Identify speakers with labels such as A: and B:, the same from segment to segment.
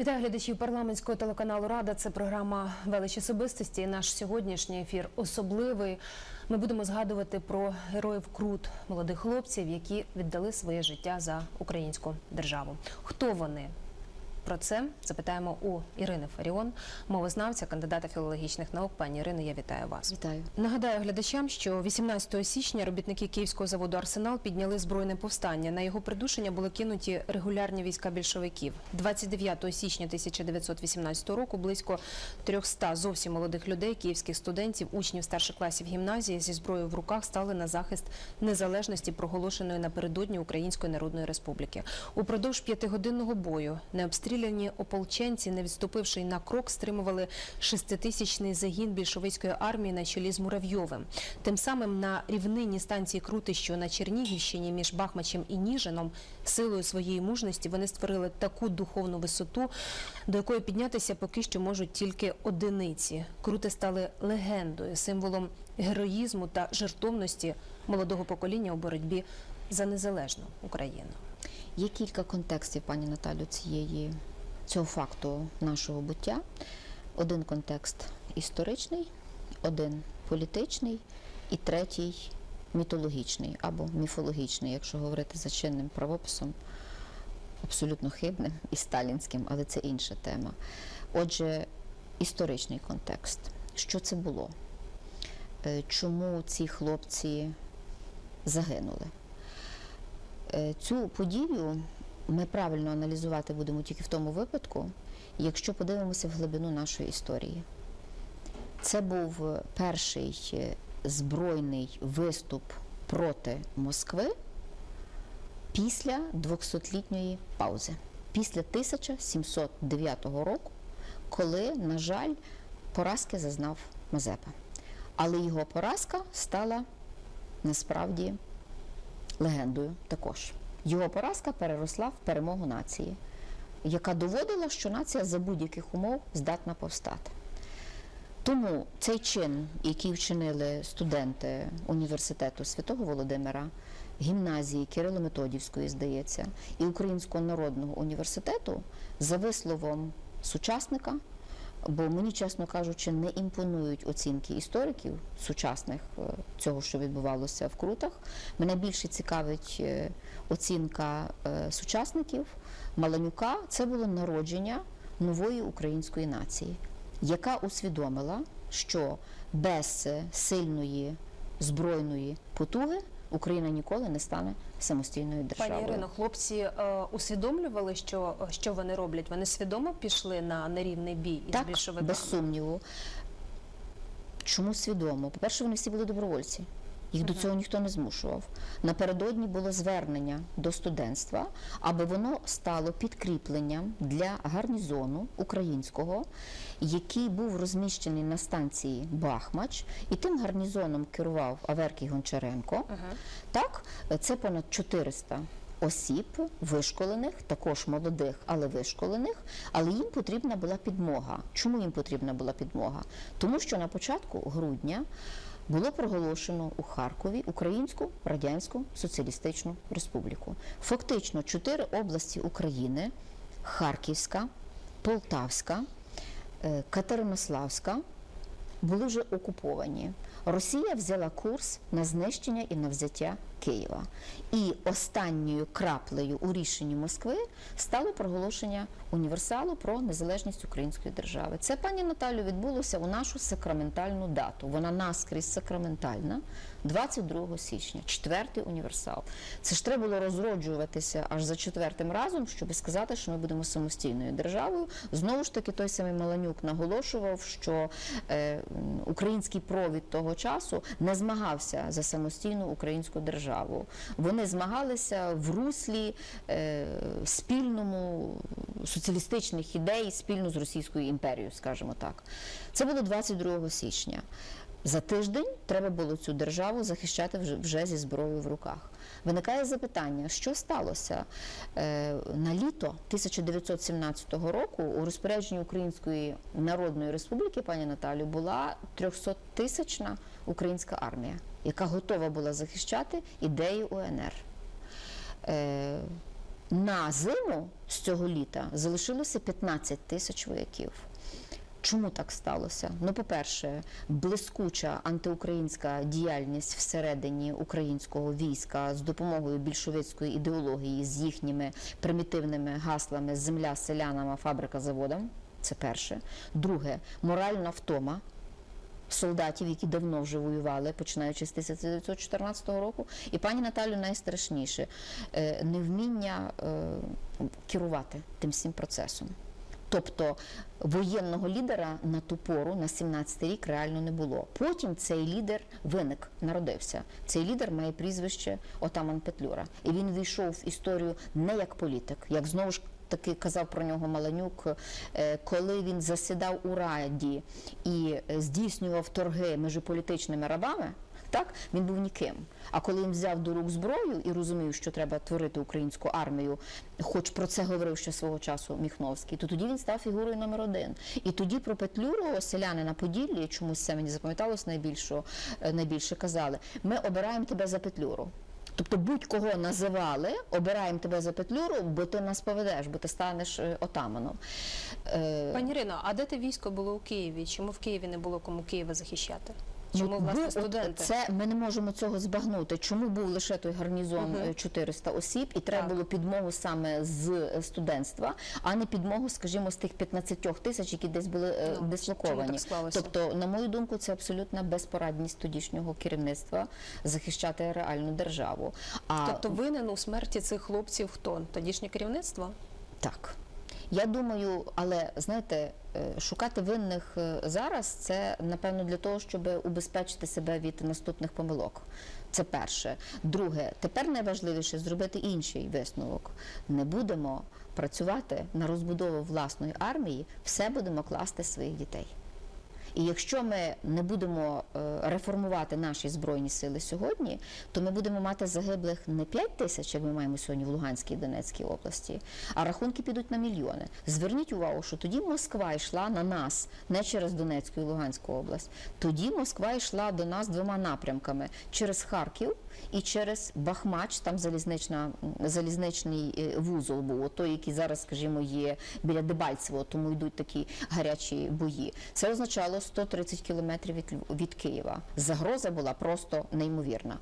A: Вітаю глядачів парламентського телеканалу Рада. Це програма Велич особистості. І наш сьогоднішній ефір особливий. Ми будемо згадувати про героїв Крут, молодих хлопців, які віддали своє життя за українську державу. Хто вони? Про це запитаємо у Ірини Фаріон, мовознавця, кандидата філологічних наук. Пані Ірино, я вітаю вас.
B: Вітаю.
A: Нагадаю глядачам, що 18 січня робітники Київського заводу Арсенал підняли збройне повстання. На його придушення були кинуті регулярні війська більшовиків. 29 січня 1918 року близько 300 зовсім молодих людей, київських студентів, учнів старших класів гімназії зі зброєю в руках стали на захист незалежності, проголошеної напередодні Української Народної Республіки. Упродовж п'ятигодинного бою необстріляні ополченці, не відступивши на крок, стримували шеститисячний загін більшовицької армії на чолі з Муравйовим. Тим самим на рівнині станції Крути, що на Чернігівщині між Бахмачем і Ніжином, силою своєї мужності вони створили таку духовну висоту, до якої піднятися поки що можуть тільки одиниці. Крути стали легендою, символом героїзму та жертовності молодого покоління у боротьбі за незалежну Україну.
B: Є кілька контекстів, пані Наталю, цієї цього факту нашого буття. Один контекст історичний, один політичний і третій мітологічний або міфологічний, якщо говорити за чинним правописом, абсолютно хибним і сталінським, але це інша тема. Отже, історичний контекст. Що це було? Е, Чому ці хлопці загинули? Е, Цю подію ми правильно аналізувати будемо тільки в тому випадку, якщо подивимося в глибину нашої історії. Це був е, перший е, збройний виступ проти Москви після 200-літньої паузи, після 1709 року, коли, на жаль, поразки зазнав Мазепа. Але його поразка стала насправді легендою також. Його поразка переросла в перемогу нації, яка доводила, що нація за будь-яких умов здатна повстати. Тому цей чин, який вчинили студенти університету Святого Володимира, гімназії Кирило-Методівської, здається, і Українського народного університету, за висловом сучасника, бо мені, чесно кажучи, не імпонують оцінки істориків сучасних е, цього, що відбувалося в Крутах. Мене більше цікавить е, оцінка е, сучасників Маланюка. Це було народження нової української нації, яка усвідомила, що без сильної збройної потуги Україна ніколи не стане самостійною державою.
A: Пані Ірино, хлопці е, усвідомлювали, що, що вони роблять. Вони свідомо пішли на нерівний бій із
B: Так, без сумніву. Чому свідомо? По-перше, вони всі були добровольці. Їх до цього ніхто не змушував. Напередодні було звернення до студентства, аби воно стало підкріпленням для гарнізону українського, який був розміщений на станції Бахмач, і тим гарнізоном керував Аверкій Гончаренко. Так, це понад 400 осіб, вишколених, також молодих, але вишколених, але їм потрібна була підмога. Чому їм потрібна була підмога? Тому що на початку грудня було проголошено у Харкові Українську Радянську Соціалістичну Республіку. Фактично чотири області України: Харківська, Полтавська, е, Катеринославська були вже окуповані. Росія взяла курс на знищення і на взяття Києва. І останньою краплею у рішенні Москви стало проголошення універсалу про незалежність української держави. Це, пані Наталю, відбулося у нашу сакраментальну дату. Вона наскрізь сакраментальна. 22 січня, четвертий універсал. Це ж треба було розроджуватися аж за четвертим разом, щоб сказати, що ми будемо самостійною державою. Знову ж таки, той самий Маланюк наголошував, що е, український провід того часу не змагався за самостійну українську державу. Вони змагалися в руслі е, спільному соціалістичних ідей спільно з Російською імперією, скажімо так. Це було 22 січня. За тиждень треба було цю державу захищати вже, вже зі зброєю в руках. Виникає запитання, що сталося е, на літо 1917 року у розпорядженні Української Народної Республіки, пані Наталю, була 300-тисячна українська армія, яка готова була захищати ідеї УНР. Е, на зиму з цього літа залишилося 15 тисяч вояків. Чому так сталося? Ну, по-перше, блискуча антиукраїнська діяльність всередині українського війська з допомогою більшовицької ідеології, з їхніми примітивними гаслами Земля селянам, фабрика заводам. Це перше. Друге, моральна втома солдатів, які давно вже воювали, починаючи з 1914 року. І пані Наталю найстрашніше е, невміння е, керувати тим всім процесом. Тобто воєнного лідера на ту пору, на 17-й рік, реально не було. Потім цей лідер виник, народився. Цей лідер має прізвище Отаман Петлюра. І він війшов в історію не як політик, як знову ж таки казав про нього Маланюк, е, коли він засідав у раді і е, здійснював торги між політичними рабами. Так, він був ніким. А коли він взяв до рук зброю і розумів, що треба творити українську армію, хоч про це говорив ще свого часу Міхновський, то тоді він став фігурою номер один. І тоді про Петлюру селяни на Поділлі, чомусь це мені запам'яталось найбільше, найбільше казали: ми обираємо тебе за Петлюру. Тобто будь-кого називали, обираємо тебе за Петлюру, бо ти нас поведеш, бо ти станеш е, отаманом. Е,
A: Пані Ірино, а де те військо було у Києві? Чому в Києві не було кому Києва захищати?
B: Ну,
A: Чому власне студенти?
B: Це ми не можемо цього збагнути. Чому був лише той гарнізон
A: Мгм.
B: е, 400 осіб, і треба
A: Так.
B: було підмогу саме з е, студентства, а не підмогу, скажімо, з тих 15 тисяч, які десь були е,
A: Ну, чому
B: дислоковані.
A: так?
B: Тобто, на мою думку, це абсолютна безпорадність тодішнього керівництва захищати реальну державу. А
A: Тобто винен у смерті цих хлопців хто? Тодішнє керівництво?
B: Так. Я думаю, але знаєте, е, шукати винних е, зараз це напевно для того, щоб убезпечити себе від наступних помилок. Це перше. Друге, тепер найважливіше зробити інший висновок. Не будемо працювати на розбудову власної армії, все будемо класти своїх дітей. І якщо ми не будемо е, реформувати наші збройні сили сьогодні, то ми будемо мати загиблих не 5 тисяч, як ми маємо сьогодні в Луганській і Донецькій області, а рахунки підуть на мільйони. Зверніть увагу, що тоді Москва йшла на нас не через Донецьку і Луганську область. Тоді Москва йшла до нас двома напрямками через Харків і через Бахмач, там залізнична залізничний е, вузол був, той, який зараз, скажімо, є біля Дебальцево, тому йдуть такі гарячі бої. Це означало 130 кілометрів від, від Києва. Загроза була просто неймовірна.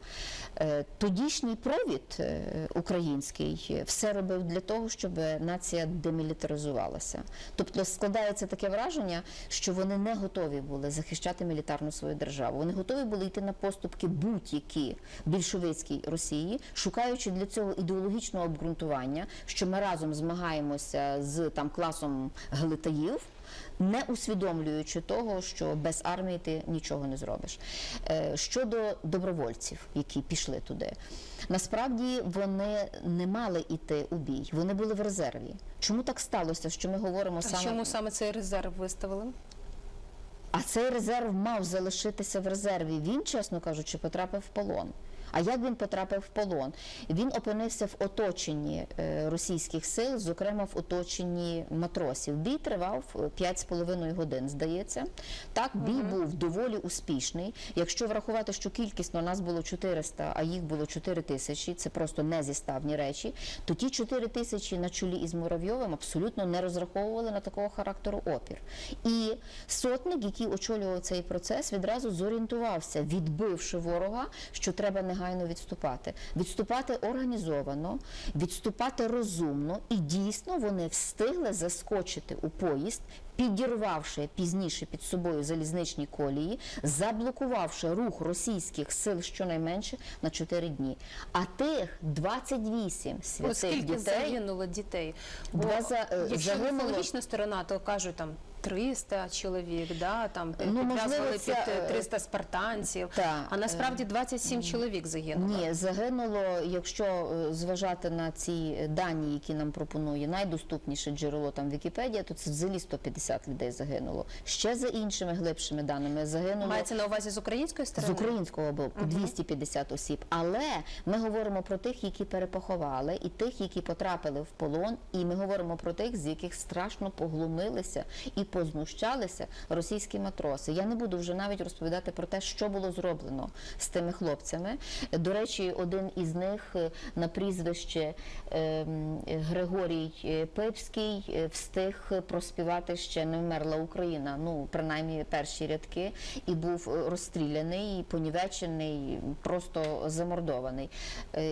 B: Е, Тодішній провід е, український все робив для того, щоб нація демілітаризувалася. Тобто складається таке враження, що вони не готові були захищати мілітарну свою державу. Вони готові були йти на поступки будь-які більшовицькій Росії, шукаючи для цього ідеологічного обґрунтування, що ми разом змагаємося з там класом глитаїв. Не усвідомлюючи того, що без армії ти нічого не зробиш. Е, Щодо добровольців, які пішли туди, насправді вони не мали йти у бій, вони були в резерві. Чому так сталося? Що ми говоримо
A: А
B: саме
A: чому саме цей резерв виставили?
B: а цей резерв мав залишитися в резерві. Він, чесно кажучи, потрапив в полон. А як він потрапив в полон? Він опинився в оточенні е, російських сил, зокрема в оточенні матросів. Бій тривав е, 5,5 годин, здається. Так, бій був доволі успішний. Якщо врахувати, що кількісно нас було 400, а їх було 4 тисячі, це просто незіставні речі, то ті 4 тисячі на чолі із Муравйовим абсолютно не розраховували на такого характеру опір. І сотник, який очолював цей процес, відразу зорієнтувався, відбивши ворога, що треба негайно відступати. Відступати організовано, відступати розумно, і дійсно вони встигли заскочити у поїзд. Підірвавши пізніше під собою залізничні колії, заблокувавши рух російських сил щонайменше на 4 дні. А тих 28 святих
A: Оскільки
B: дітей
A: загинуло дітей? Бо
B: Два за- е,
A: якщо
B: загинуло-
A: міфологічна сторона, то кажуть там 300 чоловік, да, там
B: Ну, можливо, це, е,
A: 300 спартанців,
B: та,
A: а насправді 27 чоловік загинуло.
B: Ні, загинуло, якщо е, зважати на ці дані, які нам пропонує найдоступніше джерело там Вікіпедія, то це взагалі 150 людей загинуло. Ще за іншими глибшими даними загинуло.
A: Мається на увазі з української
B: З українського боку 250 осіб. Але ми говоримо про тих, які перепоховали, і тих, які потрапили в полон, і ми говоримо про тих, з яких страшно поглумилися і познущалися російські матроси. Я не буду вже навіть розповідати про те, що було зроблено з тими хлопцями. До речі, один із них е, на прізвище е, Григорій е, Пипський е, встиг проспівати ще не вмерла Україна. Ну принаймні перші рядки, і був розстріляний, понівечений, просто замордований.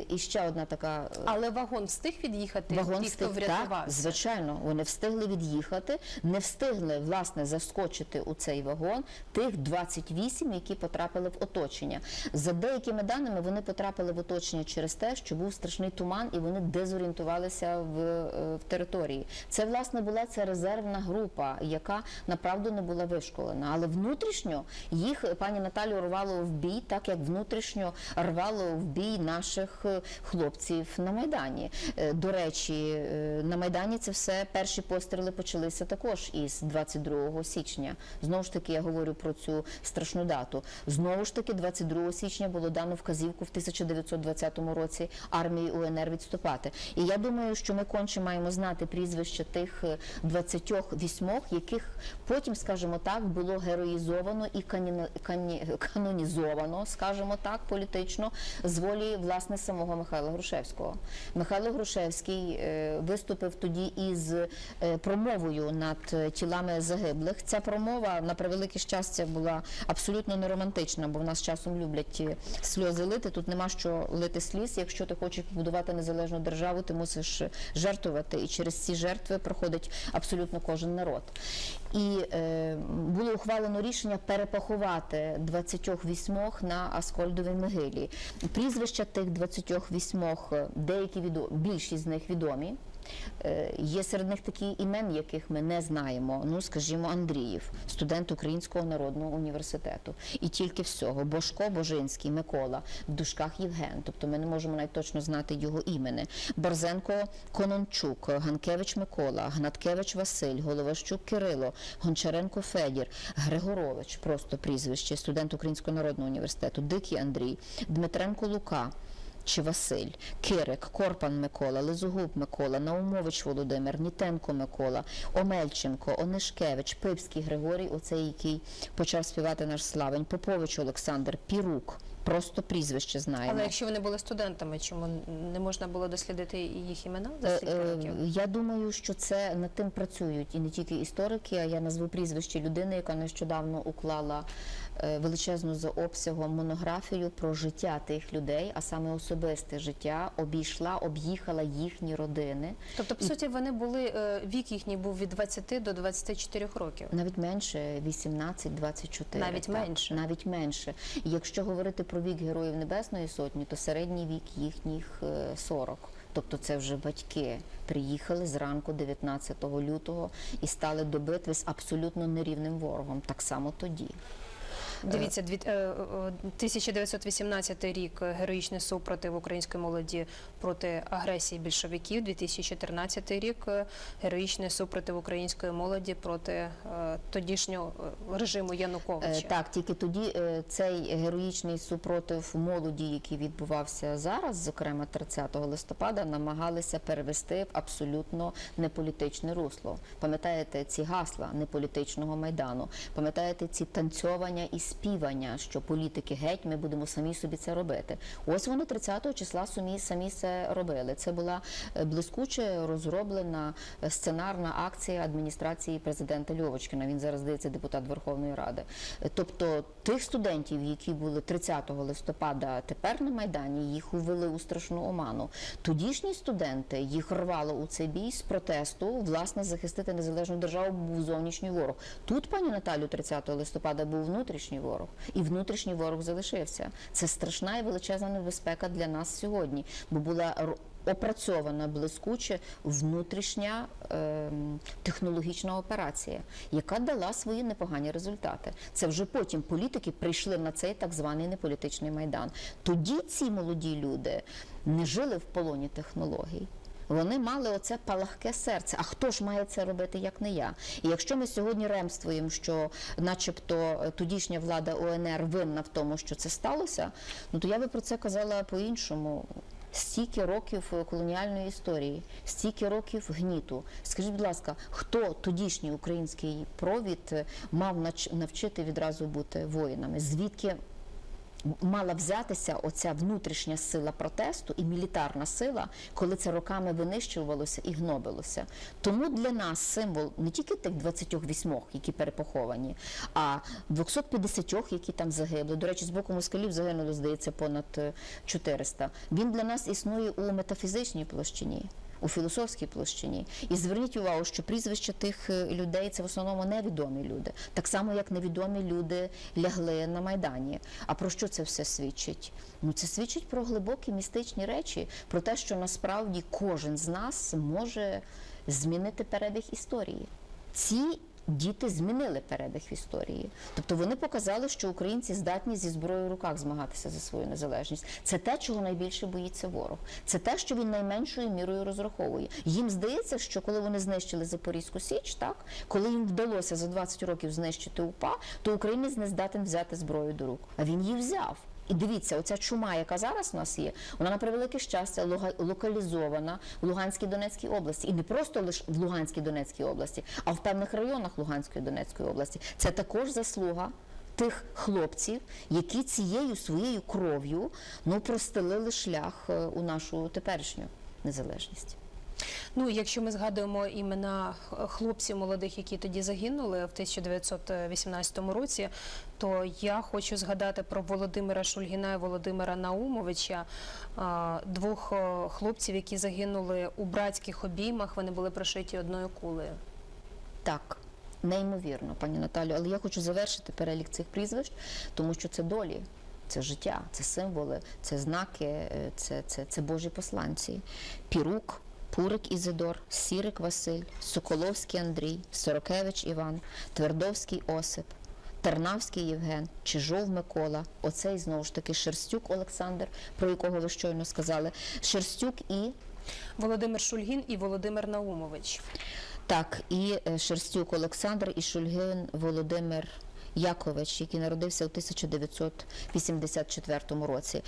B: І ще одна така
A: Але вагон встиг від'їхати,
B: Вагон встиг, так, звичайно, вони встигли від'їхати, не встигли власне заскочити у цей вагон тих 28, які потрапили в оточення. За деякими даними вони потрапили в оточення через те, що був страшний туман, і вони дезорієнтувалися в, е, в території. Це власне була ця резервна група, яка направду не була вишколена. Але внутрішньо їх пані Наталю рвало в бій, так як внутрішньо рвало в бій наших е, хлопців на майдані. Е, До речі, на майдані це все перші постріли почалися також із 22 січня. Знову ж таки, я говорю про цю страшну дату. Знову ж таки, 22 січня було дано вказівку в 1920 році армії УНР відступати. І я думаю, що ми конче маємо знати прізвища тих е, 28, яких потім, скажімо так, було героїзовано і каніно- кані- канонізовано, скажімо так, політично з волі власне самого Михайла Грушевського. Михайло Грушевський е, виступив тоді із е, промовою над е, тілами загиблих. Ця промова на превелике щастя була абсолютно не романтична, бо в нас часом люблять сльози лити. Тут нема що лити сліз. Якщо ти хочеш побудувати незалежну державу, ти мусиш жертвувати, і через ці жертви проходить абсолютно кожен народ. І е, було ухвалено рішення перепоховати 28 на Аскольдовій могилі. Прізвища тих 28, е, деякі відомі, більшість з них відомі. Е, Є серед них такі імен, яких ми не знаємо. Ну, скажімо, Андріїв, студент Українського народного університету. І тільки всього Бошко Божинський, Микола, в дужках Євген. Тобто ми не можемо навіть точно знати його імени. Борзенко Конончук, Ганкевич Микола, Гнаткевич Василь, Головащук Кирило, Гончаренко Федір, Григорович, просто прізвище, студент Українського народного університету, Дикий Андрій, Дмитренко Лука чи Василь, Кирик, Корпан Микола, Лизогуб Микола, Наумович Володимир, Нітенко Микола, Омельченко, Онишкевич, Пипський Григорій, оцей, який почав співати наш славень, Попович Олександр, Пірук. Просто прізвище знаємо.
A: Але якщо вони були студентами, чому не можна було дослідити їх імена за
B: Е,
A: стільки
B: е,
A: років?
B: Я думаю, що це над тим працюють і не тільки історики, а я назву прізвище людини, яка нещодавно уклала е, величезну за обсягом монографію про життя тих людей, а саме особисте життя, обійшла, об'їхала їхні родини.
A: Тобто, по суті, вони були вік їхній був від 20 до 24 років.
B: Навіть менше 18-24.
A: Навіть
B: так,
A: менше.
B: Навіть менше. Якщо говорити про вік Героїв Небесної Сотні, то середній вік їхніх е, 40. Тобто це вже батьки приїхали зранку 19 лютого і стали до битви з абсолютно нерівним ворогом. Так само тоді.
A: Дивіться, дві- е, е, 1918 рік е, героїчний супротив української молоді проти агресії більшовиків. 2014 рік героїчний супротив української молоді проти тодішнього режиму Януковича.
B: Так, тільки тоді цей героїчний супротив молоді, який відбувався зараз, зокрема 30 листопада, намагалися перевести в абсолютно неполітичне русло. Пам'ятаєте ці гасла неполітичного майдану? Пам'ятаєте ці танцьовання і співання, що політики геть, ми будемо самі собі це робити. Ось вони 30 числа самі самі це робили. Це була е, блискуче розроблена е, сценарна акція адміністрації президента Льовочкіна. Він зараз здається депутат Верховної Ради. Е, Тобто тих студентів, які були 30 листопада тепер на майдані, їх увели у страшну оману. Тодішні студенти їх рвало у цей бій з протесту, власне, захистити незалежну державу був зовнішній ворог. Тут, пані Наталю, 30 листопада був внутрішній ворог, і внутрішній ворог залишився. Це страшна і величезна небезпека для нас сьогодні, бо була опрацьована блискуче внутрішня ем, технологічна операція, яка дала свої непогані результати. Це вже потім політики прийшли на цей так званий неполітичний майдан. Тоді ці молоді люди не жили в полоні технологій. Вони мали оце палахке серце. А хто ж має це робити, як не я? І якщо ми сьогодні ремствуємо, що, начебто, тодішня влада УНР винна в тому, що це сталося, ну то я би про це казала по-іншому. стільки років колоніальної історії, стільки років гніту. Скажіть, будь ласка, хто тодішній український провід мав навчити відразу бути воїнами? Звідки мала взятися оця внутрішня сила протесту і мілітарна сила, коли це роками винищувалося і гнобилося. Тому для нас символ не тільки тих 28, які перепоховані, а 250, які там загибли. До речі, з боку москалів загинуло, здається, понад е, 400. Він для нас існує у метафізичній площині. У філософській площині. І зверніть увагу, що прізвища тих е, людей це в основному невідомі люди. Так само, як невідомі люди лягли на Майдані. А про що це все свідчить? Ну, це свідчить про глибокі містичні речі, про те, що насправді кожен з нас може змінити перебіг історії. Ці діти змінили перебіг в історії. Тобто вони показали, що українці здатні зі зброєю в руках змагатися за свою незалежність. Це те, чого найбільше боїться ворог. Це те, що він найменшою мірою розраховує. Їм здається, що коли вони знищили Запорізьку Січ, так коли їм вдалося за 20 років знищити УПА, то українець не здатен взяти зброю до рук. А він її взяв. І дивіться, оця чума, яка зараз у нас є, вона на превелике щастя локалізована в Луганській Донецькій області. І не просто лише в Луганській Донецькій області, а в певних районах Луганської Донецької області. Це також заслуга тих хлопців, які цією своєю кров'ю ну простелили шлях е, у нашу теперішню незалежність.
A: Ну, якщо ми згадуємо імена хлопців молодих, які тоді загинули в 1918 році, то я хочу згадати про Володимира Шульгіна і Володимира Наумовича, двох е, хлопців, які загинули у братських обіймах. Вони були пришиті одною кулею.
B: Так, неймовірно, пані Наталю. Але я хочу завершити перелік цих прізвищ, тому що це долі, це життя, це символи, це знаки, е, це, це, це Божі посланці. Пірук, Пурик Ізидор, Сірик Василь, Соколовський Андрій, Сорокевич Іван, Твердовський Осип. Тернавський Євген, Чижов Микола, оцей знову ж таки Шерстюк Олександр, про якого ви щойно сказали. Шерстюк і
A: Володимир Шульгін і Володимир Наумович.
B: так, і е, Шерстюк Олександр і Шульгин Володимир Якович, який народився у 1984 році.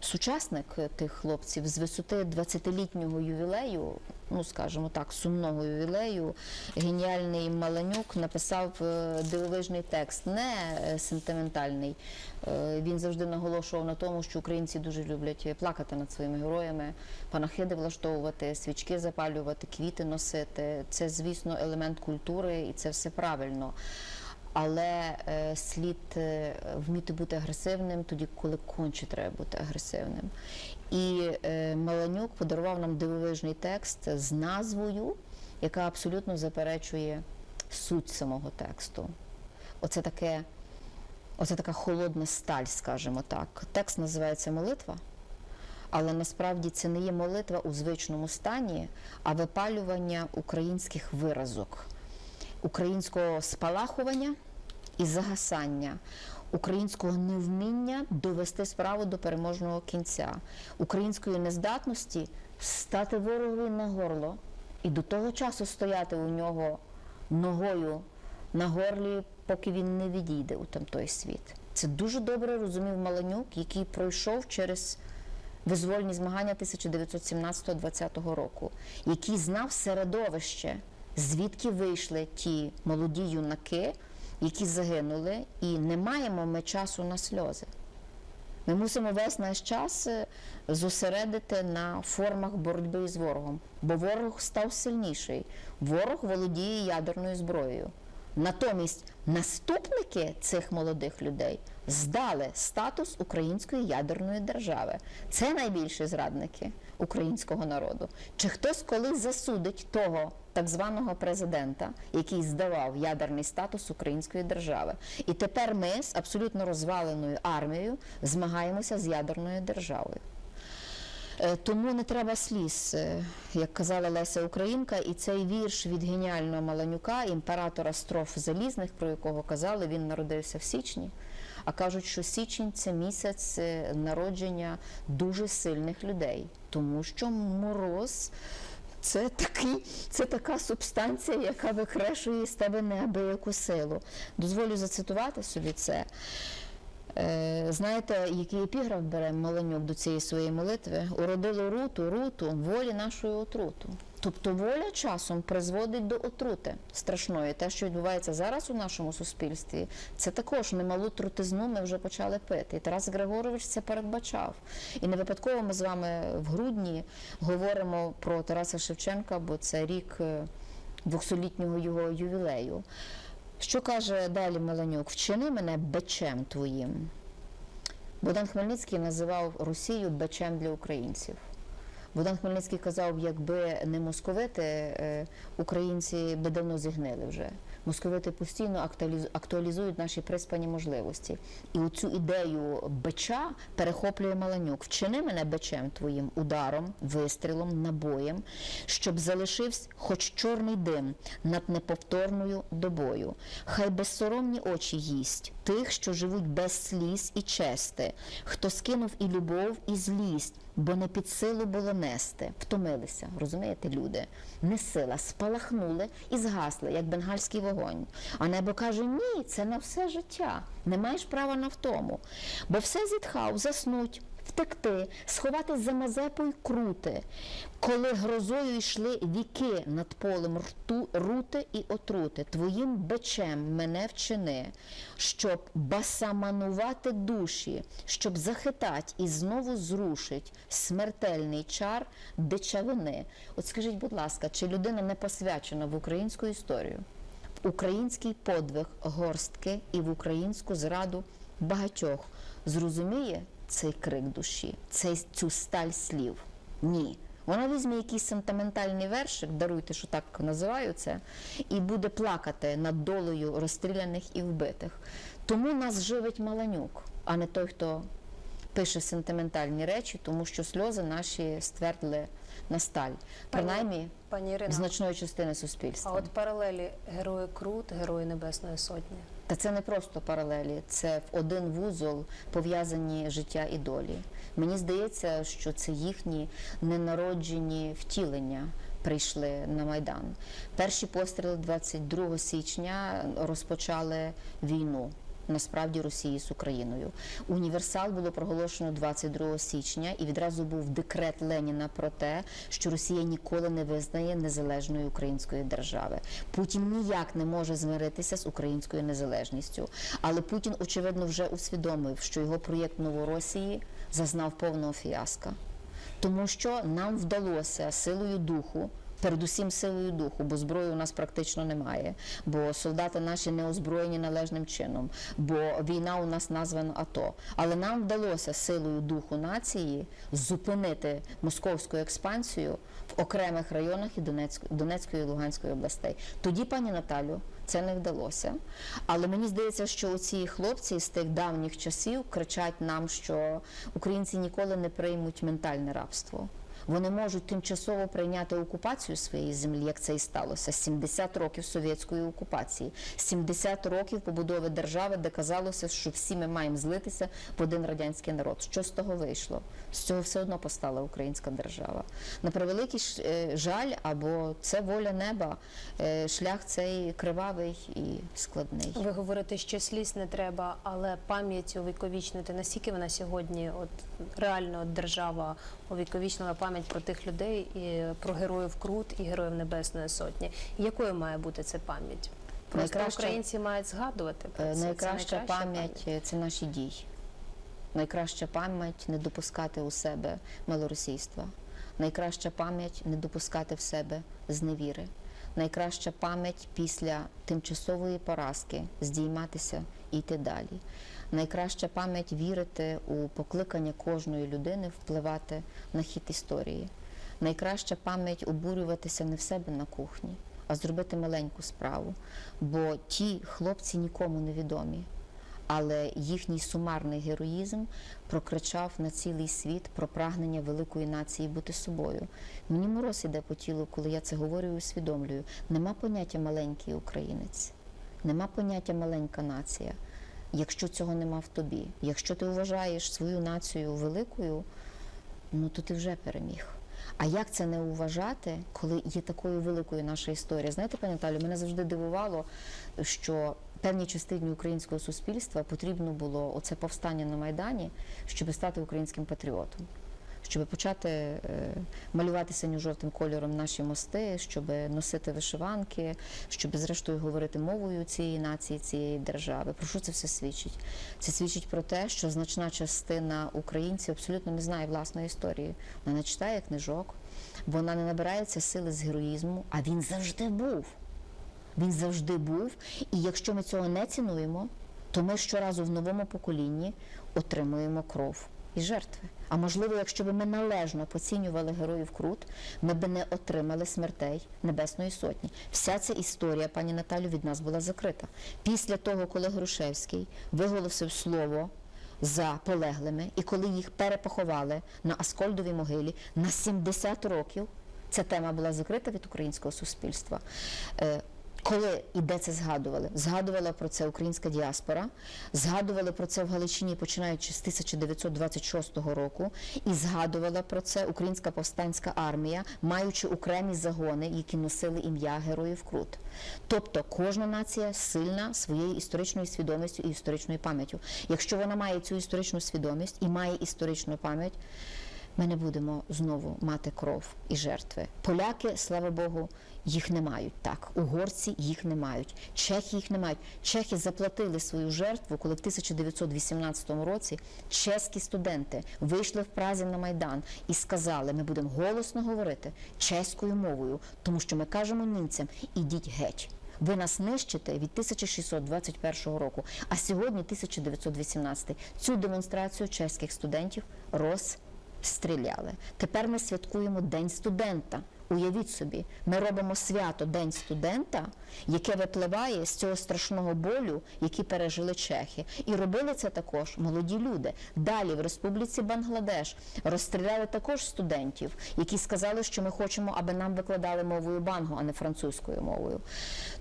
B: Сучасник тих хлопців з висоти 20-літнього ювілею, ну скажімо так, сумного ювілею, геніальний Маланюк написав е, дивовижний текст, не е, сентиментальний. Е, Він завжди наголошував на тому, що українці дуже люблять плакати над своїми героями, панахиди влаштовувати, свічки запалювати, квіти носити. Це, звісно, елемент культури, і це все правильно. Але е, слід е, вміти бути агресивним тоді, коли конче треба бути агресивним. І е, Маланюк подарував нам дивовижний текст з назвою, яка абсолютно заперечує суть самого тексту. Оце таке, оце така холодна сталь, скажімо так. Текст називається Молитва. Але насправді це не є молитва у звичному стані, а випалювання українських виразок, українського спалахування і загасання, українського невміння довести справу до переможного кінця, української нездатності стати ворогові на горло і до того часу стояти у нього ногою на горлі, поки він не відійде у той світ. Це дуже добре розумів Маланюк, який пройшов через визвольні змагання 1917-20 року, який знав середовище, звідки вийшли ті молоді юнаки, які загинули, і не маємо ми часу на сльози. Ми мусимо весь наш час е, зосередити на формах боротьби з ворогом, бо ворог став сильніший. Ворог володіє ядерною зброєю. Натомість наступники цих молодих людей здали статус української ядерної держави. Це найбільші зрадники українського народу. Чи хтось колись засудить того так званого президента, який здавав ядерний статус української держави? І тепер ми з абсолютно розваленою армією змагаємося з ядерною державою. Е, Тому не треба сліз, е, як казала Леся Українка, і цей вірш від геніального Маланюка, імператора строф залізних, про якого казали, він народився в січні. А кажуть, що січень це місяць е, народження дуже сильних людей, тому що мороз. Це, такий, це така субстанція, яка викрешує з тебе неабияку силу. Дозволю зацитувати собі це. Е, знаєте, який епіграф бере Маланюк до цієї своєї молитви? Уродило руту, руту, волі нашої отруту. Тобто воля часом призводить до отрути страшної. Те, що відбувається зараз у нашому суспільстві, це також немалу трутизну ми вже почали пити. І Тарас Григорович це передбачав. І не випадково ми з вами в грудні говоримо про Тараса Шевченка, бо це рік е, 200-літнього його ювілею. Що каже далі Меланюк? Вчини мене бичем твоїм. Богдан Хмельницький називав Росію бичем для українців. Богдан Хмельницький казав, якби не московити, е, українці би давно зігнили вже. Московити постійно актуалізу- актуалізують наші приспані можливості. І оцю ідею бича перехоплює Маланюк. Вчини мене бичем твоїм ударом, вистрілом, набоєм, щоб залишився хоч чорний дим над неповторною добою. Хай безсоромні очі їсть тих, що живуть без сліз і чести, хто скинув і любов, і злість, бо не під силу було нести. Втомилися, розумієте, люди? Не сила, спалахнули і згасли, як бенгальський вогонь. А небо каже: ні, це на все життя. Не маєш права на втому. Бо все зітхав, заснуть. Втекти, сховатись за Мазепу й крути, коли грозою йшли віки над полем рту, рути і отрути, твоїм бичем мене вчини, щоб басаманувати душі, щоб захитать і знову зрушить смертельний чар дичавини. От скажіть, будь ласка, чи людина не посвячена в українську історію, український подвиг горстки і в українську зраду багатьох. Зрозуміє цей крик душі, цей, цю сталь слів? Ні. Вона візьме якийсь сентиментальний вершик, даруйте, що так називаю це, і буде плакати над долею розстріляних і вбитих. Тому нас живить Маланюк, а не той, хто пише сентиментальні речі, тому що сльози наші ствердили на сталь, принаймні
A: Пані Ірино,
B: значної частини суспільства.
A: а от паралелі Герої Крут, Герої Небесної Сотні.
B: Та це не просто паралелі, це в один вузол пов'язані життя і долі. Мені здається, що це їхні ненароджені втілення прийшли на Майдан. Перші постріли 22 січня розпочали війну. Насправді Росії з Україною. Універсал було проголошено 22 січня, і відразу був декрет Леніна про те, що Росія ніколи не визнає незалежної української держави. Путін ніяк не може змиритися з українською незалежністю. Але Путін, очевидно, вже усвідомив, що його проєкт Новоросії зазнав повного фіаска. Тому що нам вдалося силою духу. Передусім силою духу, бо зброї у нас практично немає, бо солдати наші не озброєні належним чином, бо війна у нас названа АТО. Але нам вдалося силою духу нації зупинити московську експансію в окремих районах і Донецьк- Донецької і Луганської областей. Тоді, пані Наталю, це не вдалося. Але мені здається, що оці хлопці з тих давніх часів кричать нам, що українці ніколи не приймуть ментальне рабство. Вони можуть тимчасово прийняти окупацію своєї землі, як це і сталося. 70 років совєтської окупації, 70 років побудови держави, де казалося, що всі ми маємо злитися в один радянський народ. Що з того вийшло? З цього все одно постала українська держава. На превеликий е, жаль, або це воля неба, е, шлях цей кривавий і складний.
A: Ви говорите, що сліз не треба, але пам'ять увіковічнити, наскільки вона сьогодні, от реально держава увіковічнила пам'ять про тих людей і про героїв Крут і героїв Небесної Сотні. Якою має бути ця пам'ять? Просто
B: Найкраща-
A: українці мають згадувати про
B: Е,
A: це. Це
B: Найкраща пам'ять це наші дії. Найкраща пам'ять не допускати у себе малоросійства. Найкраща пам'ять не допускати в себе зневіри. Найкраща пам'ять після тимчасової поразки здійматися і йти далі. Найкраща пам'ять вірити у покликання кожної людини впливати на хід історії. Найкраща пам'ять обурюватися не в себе на кухні, а зробити маленьку справу. Бо ті хлопці нікому не відомі. Але їхній сумарний героїзм прокричав на цілий світ про прагнення великої нації бути собою. Мені мороз іде по тілу, коли я це говорю і усвідомлюю. Нема поняття маленький українець, нема поняття маленька нація. Якщо цього нема в тобі, якщо ти вважаєш свою націю великою, ну то ти вже переміг. А як це не вважати, коли є такою великою наша історія? Знаєте, пані Наталю, мене завжди дивувало, що певній частині українського суспільства потрібно було оце повстання на Майдані, щоб стати українським патріотом. Щоб почати е, малювати синьо-жовтим кольором наші мости, щоб носити вишиванки, щоб зрештою говорити мовою цієї нації, цієї держави. Про що це все свідчить? Це свідчить про те, що значна частина українців абсолютно не знає власної історії. Вона не читає книжок, вона не набирається сили з героїзму, а він завжди був. Він завжди був. І якщо ми цього не цінуємо, то ми щоразу в новому поколінні отримуємо кров і жертви. А можливо, якщо б ми належно поцінювали героїв Крут, ми б не отримали смертей Небесної Сотні. Вся ця історія, пані Наталю, від нас була закрита. Після того, коли Грушевський виголосив слово за полеглими, і коли їх перепоховали на Аскольдовій могилі на 70 років, ця тема була закрита від українського суспільства. Коли і де це згадували? Згадувала про це українська діаспора, згадували про це в Галичині, починаючи з 1926 року, і згадувала про це українська повстанська армія, маючи окремі загони, які носили ім'я героїв Крут. Тобто кожна нація сильна своєю історичною свідомістю і історичною пам'яттю. Якщо вона має цю історичну свідомість і має історичну пам'ять, ми не будемо знову мати кров і жертви. Поляки, слава Богу, їх не мають так. Угорці їх не мають. Чехи їх не мають. Чехи заплатили свою жертву, коли в 1918 році чеські студенти вийшли в Празі на Майдан і сказали: ми будемо голосно говорити чеською мовою, тому що ми кажемо німцям ідіть геть. Ви нас нищите від 1621 року, а сьогодні 1918. Цю демонстрацію чеських студентів розстріляли. Тепер ми святкуємо День студента. Уявіть собі, ми робимо свято День студента, яке випливає з цього страшного болю, який пережили чехи. І робили це також молоді люди. Далі в Республіці Бангладеш розстріляли також студентів, які сказали, що ми хочемо, аби нам викладали мовою бангу, а не французькою мовою.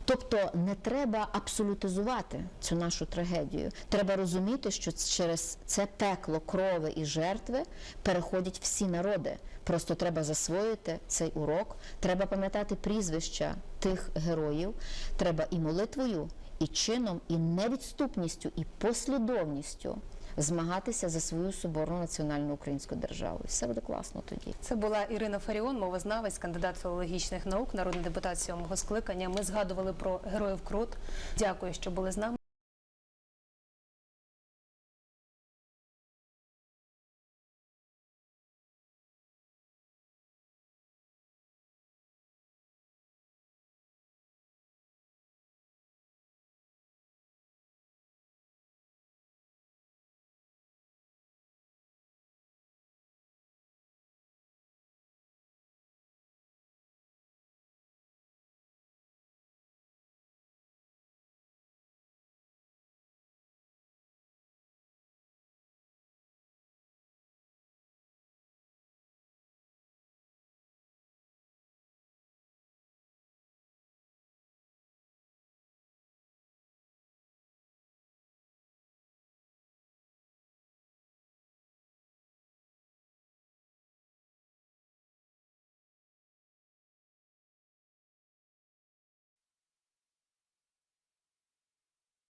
B: Тобто не треба абсолютизувати цю нашу трагедію. Треба розуміти, що через це пекло крови і жертви переходять всі народи. Просто треба засвоїти цей урок, треба пам'ятати прізвища тих героїв, треба і молитвою, і чином, і невідступністю, і послідовністю змагатися за свою соборну національну українську державу. Все буде класно тоді.
A: Це була Ірина Фаріон, мовознавець, кандидат філологічних наук, народний депутат сьомого скликання. Ми згадували про героїв Крут. Дякую, що були з нами.